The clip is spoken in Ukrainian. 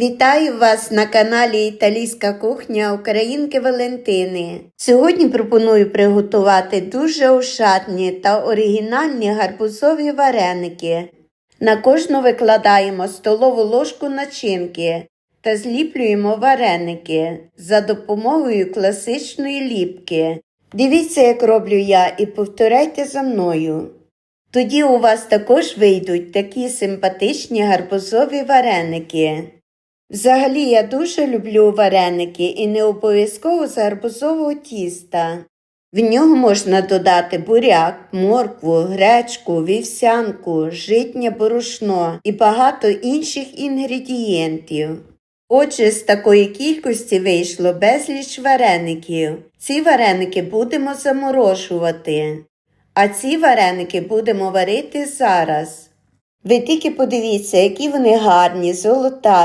Вітаю вас на каналі Італійська кухня Українки Валентини. Сьогодні пропоную приготувати дуже ошатні та оригінальні гарбузові вареники. На кожну викладаємо столову ложку начинки та зліплюємо вареники за допомогою класичної ліпки. Дивіться, як роблю я, і повторяйте за мною. Тоді у вас також вийдуть такі симпатичні гарбузові вареники. Взагалі я дуже люблю вареники і не обов'язково з гарбузового тіста. В нього можна додати буряк, моркву, гречку, вівсянку, житнє борошно і багато інших інгредієнтів. Отже, з такої кількості вийшло безліч вареників. Ці вареники будемо заморожувати, а ці вареники будемо варити зараз. Ви тільки подивіться, які вони гарні, золота.